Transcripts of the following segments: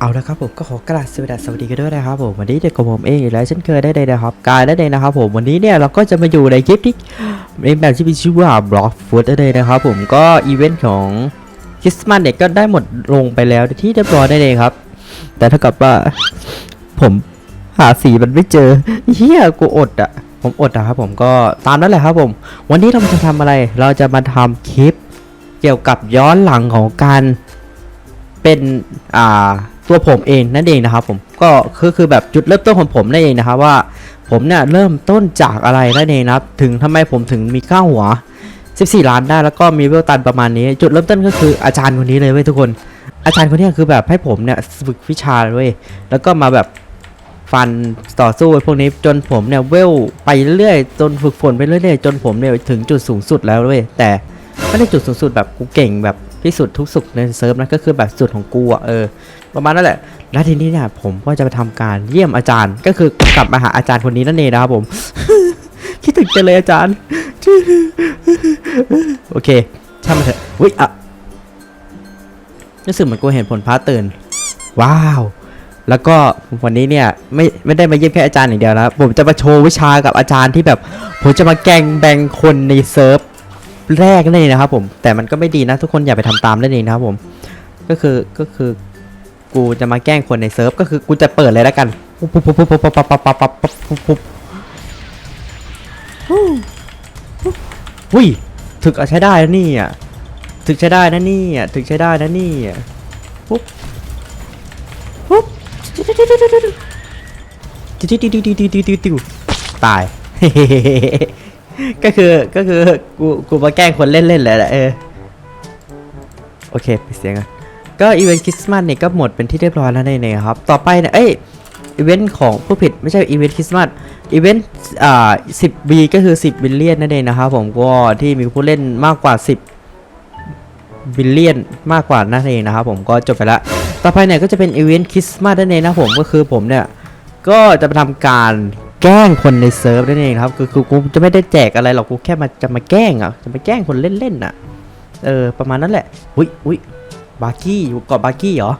เอาละครับผมก็ขอกราบสวัสดีสวัสดีกันด้วยนะครับผมวันนี้เด็กกับผมเองอีกแล้วเช่นเคยได้เลยนะครับกายได้เลยนะครับผมวันนี้เนี่ยเราก็จะมาอยู่ในคลิปที่ในแบบที่มีชื่อว่า Block Food ได้เลยนะครับผมก็อีเวนต์ของคริสต์มาสเนี่ยก็ได้หมดลงไปแล้วที่เรียบร้อยได้เลยครับ แต่เท่ากับว่าผมหาสีมันไม่เจอเฮียกูอดอะผมอดอะครับผมก็ตามนั้นแหละครับผม วันนี้เราจะทำอะไรเราจะมาทำคลิป เกี่ยวกับย้อนหลังของการเป็นอ่า ตัวผมเองนั่นเองนะครับผมก็คือคือแบบจุดเริ่มต้นของผมนั่นเองนะครับว่าผมเนี่ยเริ่มต้นจากอะไรนั่นเองนะครับถึงทำไมผมถึงมีข้าวหัว 14 ล้านได้แล้วก็มีเวลตันประมาณนี้ จุดเริ่มต้นก็คืออาจารย์คนนี้เลยเว้ยทุกคน อาจารย์คนนี้คือแบบให้ผมเนี่ยฝึกวิชาเว้ยแล้วก็มาแบบฟันต่อสู้พวกนี้จนผมเนี่ยเวลไปเรื่อยจนฝึกฝนไปเรื่อยๆจนผมเนี่ยถึงจุดสูงสุดแล้วเว้ยแต่ไม่ได้จุดสูงสุดแบบกูเก่งแบบ ที่สุดทุกสุดในเซิร์ฟนะก็คือแบบสุดของกูอะเออประมาณนั่นแหละแล้วทีนี้เนี่ยผมก็จะไปทำการเยี่ยมอาจารย์ ก็คือกลับมาหาอาจารย์คนนี้นั่นเองนะครับผม คิดถึงจังเลยอาจารย์ โอเคช่างมันเถอะอุ้ยอะรู้สึกเหมือนกูเห็นผลพระตื่น ว้าว แล้วก็วันนี้เนี่ยไม่ไม่ได้มาเยี่ยมแค่อาจารย์อย่างเดียวนะผมจะมาโชว์วิชากับอาจารย์ที่แบบ ผมจะมาแกงแบ่งคนในเซิร์ฟ แรกนั่นเองนะครับผมแต่มันก็ไม่ดีนะทุกคนอย่าไปทำตามนั่นเองนะครับผม ก็คือก็คือกูจะมาแกล้งคนในเซิร์ฟก็คือกูจะเปิดเลยแล้วกันปุ๊บปุ๊บปุ๊บปุ๊บปุ๊บปุ๊บปุ๊บปุ๊บปุ๊บปุ๊บปุ๊บหุ้ยถึกเอาใช้ได้นะนี่อะถึกใช้ได้นะนี่อะถึกใช้ได้นะนี่อะปุ๊บปุ๊บติ๊วติ๊วติ๊วติ๊วติ๊วติ๊วติ๊วตาย ก็คือก็คือกูกูมาแกล้งคนเล่นๆเลยแหละเออโอเคไปเสียงกันก็อีเวนต์คริสต์มาสเนี่ยก็หมดเป็นที่เรียบร้อยแล้วนี่นะครับ ต่อไปเนี่ยเอ้ยอีเวนต์ของผู้ผิดไม่ใช่อีเวนต์คริสต์มาสอีเวนต์อ่า10 B ก็คือ 10บิลเลียนนั่นเองนะครับผมก็ที่มีผู้เล่นมากกว่า 10บิลเลียนมากกว่านั่นเองนะครับผมก็จบไปล้วต่อไปเนี่ยก็จะเป็นอีเวนต์คริสต์มาสนั่นเองนะผมก็คือผมเนี่ยก็จะไปทำการ แกล้งคนในเซิร์ฟนั่นเองครับคือคือกูจะไม่ได้แจกอะไรหรอกกูแค่มาจะมาแกล้งอะจะมาแกล้งคนเล่นๆอะเออประมาณนั้นแหละอุ้ยอุ้ยบาร์กี้อยู่เกาะบาร์กี้เหรอ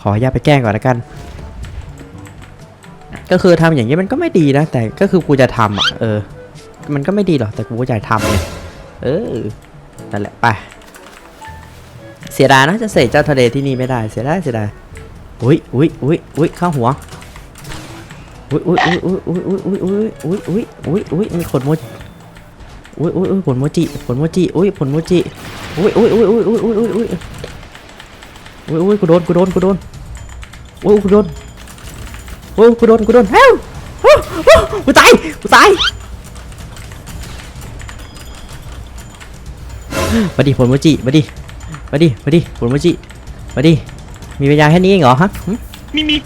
ขออนุญาตไปแกล้งก่อนละกัน ก็คือทำอย่างนี้มันก็ไม่ดีนะ แต่ก็คือกูจะทำอะเออ มันก็ไม่ดีหรอกแต่กูก็อยากทำไงเออนั่นแหละไปเสียดายนะจะเสกเจ้าทะเลที่นี่ไม่ได้เสียดายเสียดายอุ้ยอุ้ยอุ้ยอุ้ยเข้าหัว อุ้ยอุ้ยอุ้ยอุ้ยอุ้ยอุ้ยอุ้ยอุ้ยอุ้ยอุ้ยอุ้ยมีขนโมจิอุ้ยอุ้ยอุ้ยผลโมจิผลโมจิอุ้ยผลโมจิอุ้ยอุ้ยอุ้ยอุ้ยอุ้ยอุ้ยอุ้ยอุ้ยอุ้ยอุ้ยกูโดนกูโดนกูโดนอุ้ยกูโดนอุ้ยกูโดนกูโดนเฮ้ยกูตายกูตายมาดิผลโมจิมาดิมาดิมาดิผลโมจิมาดิมีปัญญาแค่นี้เองเหรอฮะมีมี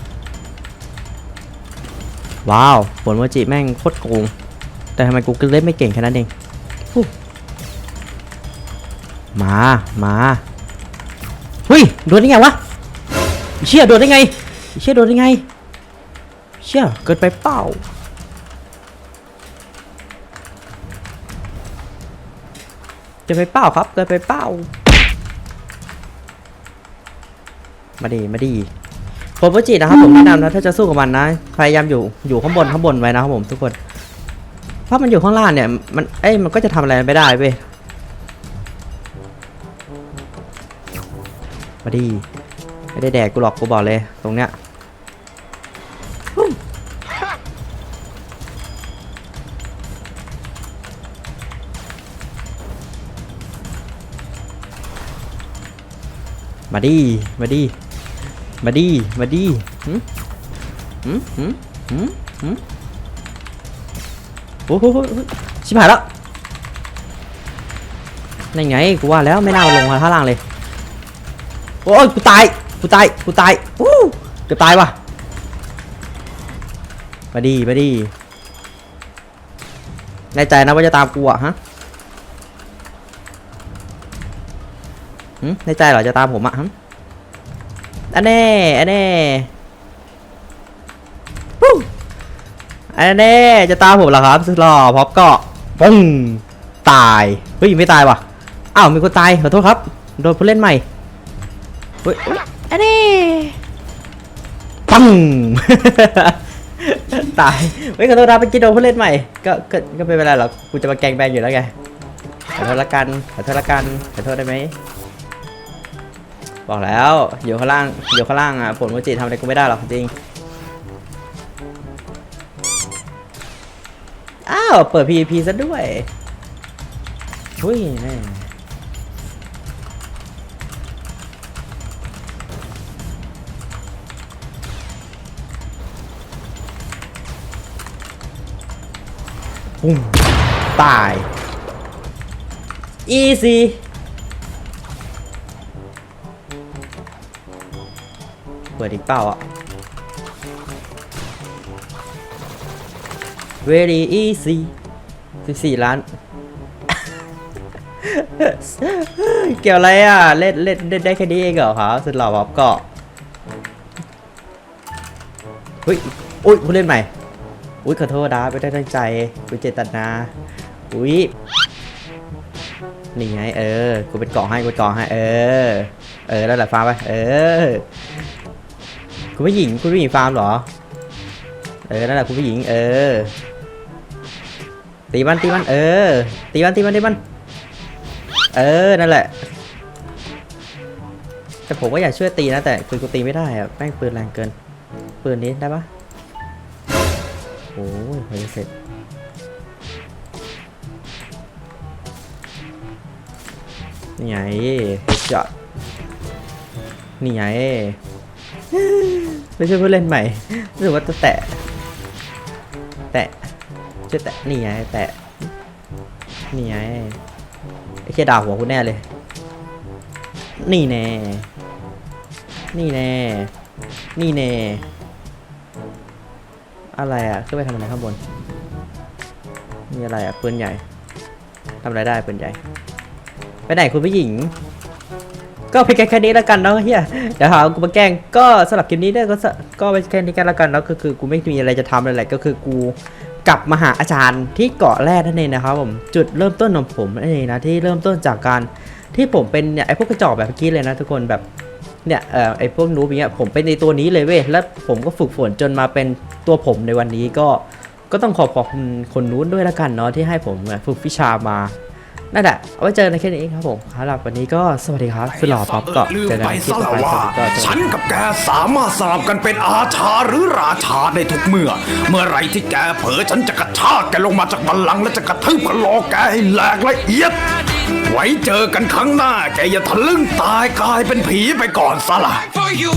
ว้าวผลโมจิแม่งโคตรโกง แต่ทำไมกูเล่นไม่เก่งแค่นั้นเองมา มาเฮ้ยโดนได้ไงวะเชี่ยโดนได้ไงเชี่ยโดนได้ไงเชี่ยเกินไปเปล่าเกินไปเปล่าครับเกินไปเปล่ามาดีมาดี ผลโมจินะครับผมแนะนำนะถ้าจะสู้กับมันนะพยายามอยู่อยู่ข้างบนข้างบนไว้นะครับผมทุกคน เพราะมันอยู่ข้างล่างเนี่ยมันเอ้ยมันก็จะทำอะไรไม่ได้เว้ยมาดีไม่ได้แดกกูหรอกกูบอกเลยตรงเนี้ยมาดีมาดี มาดีมาดีหืมหืมหืมหืมหืมโอ้โหชิบหายแล้วนั่นไงกูว่าแล้วไม่น่าลงมาท่าล่างเลยโอ้ยกูตายกูตายกูตายอู้เกือบตายว่ะมาดีมาดีแน่ใจนะว่าจะตามกูอะฮะหึแน่ใจเหรอจะตามผมอะฮะ อันแน่อันแน่วู้อันนี้จะตามผมเหรอครับสุดหล่อพร้อมเกาะปึ้งตายเฮ้ยไม่ตายว่ะอ้าวมีคนตายขอโทษครับโดนผู้เล่นใหม่เฮ้ยอันนี้ปังตายเฮ้ยขอโทษนะไปกินโดนผู้เล่นใหม่ก็ก็ก็ไม่เป็นไรหรอกกูจะมาแกงแบงอยู่แล้วไงขอโทษละกันขอโทษละกันขอโทษได้ไหม บอกแล้วอยู่ข้างล่างอยู่ข้างล่างอะผลโมจิทำอะไรกูไม่ได้หรอกจริงอ้าวเปิด PVP ซะด้วยหุยแน่ปุ้มตาย easy เปิดอีกเปล่าอะ very easy 14 ล้าน เกี่ยวอะไรอะ เล่นเล่นเล่นได้แค่นี้เองเหรอครับสุดหล่อบ๊อบเกาะเฮ้ยอุ้ยผู้เล่นใหม่ อุ้ยขอโทษนะไม่ได้ตั้งใจกูเจตนา อุ้ยนี่ไงเออ กูเป็นเกาะให้ กูเกาะให้ เออ เออ แล้วหละฟาไป เออ คุณผู้หญิงคุณผู้หญิงฟาร์มเหรอ เออ นั่นแหละคุณผู้หญิง เออ ตีมันตีมันเออ ตีมันตีมันตีมัน เออ นั่นแหละ แต่ผมก็อยากช่วยตีนะแต่คือกูตีไม่ได้อะแม่งปืนแรงเกิน ปืนนี้ได้ปะโอ้ยพอจะเสร็จนี่ไงจอดนี่ไง ไม่ใช่ผู้เล่นใหม่รู้สึกว่าจะแตะ แตะช่วยแตะนี่ไงแตะนี่ไงไอ้เคียด่าหัวกูแน่เลย นี่แน่ นี่แน่ นี่แน่ อะไรอะขึ้นไปทำอะไรข้างบน มีอะไรอะปืนใหญ่ทำอะไรได้ปืนใหญ่ ไปไหนคุณผู้หญิง ก็เพียงแค่นี้แล้วกันเนาะเฮียเดี๋ยวหากูมาแกล้งก็สำหรับคลิปนี้เนี่ยก็สก็ไปแค่นี้กันแล้วกันเนาะก็คือกูไม่มีอะไรจะทำเลยแหละก็คือกูกลับมาหาอาจารย์ที่เกาะแรกนั่นเองนะครับผมจุดเริ่มต้นของผมนั่นเองนะที่เริ่มต้นจากการที่ผมเป็นเนี่ยไอ้พวกกระจอกแบบเมื่อกี้เลยนะทุกคนแบบเนี่ยเอ่อไอ้พวกนูบอย่างเงี้ยผมเป็นในตัวนี้เลยเว้ยแล้วผมก็ฝึกฝนจนมาเป็นตัวผมในวันนี้ก็ก็ต้องขอขอบคุณคนนู้นด้วยละกันเนาะที่ให้ผมฝึกวิชามา นั่นแหละเอาไว้เจอในแค่นี้ครับผมสำหรับวันนี้ก็สวัสดีครับสุดหล่อป๊อปก็ลืมเจอกันไปในคลิปซะต่อแล้วไปสว่าวัสดีก็ฉันกับแกสามารถสลับกันเป็นอาชาหรือราชาได้ทุกเมื่อ เมื่อไหรที่แกเผลอฉันจะกระชากแกลงมาจากบัลลังก์และจะกระทืบกระโหลกแกให้แหลกละเอียด ไว้เจอกันครั้งหน้า แกอย่าทะลึ่งตายกลายเป็นผีไปก่อนซะล่ะ for you.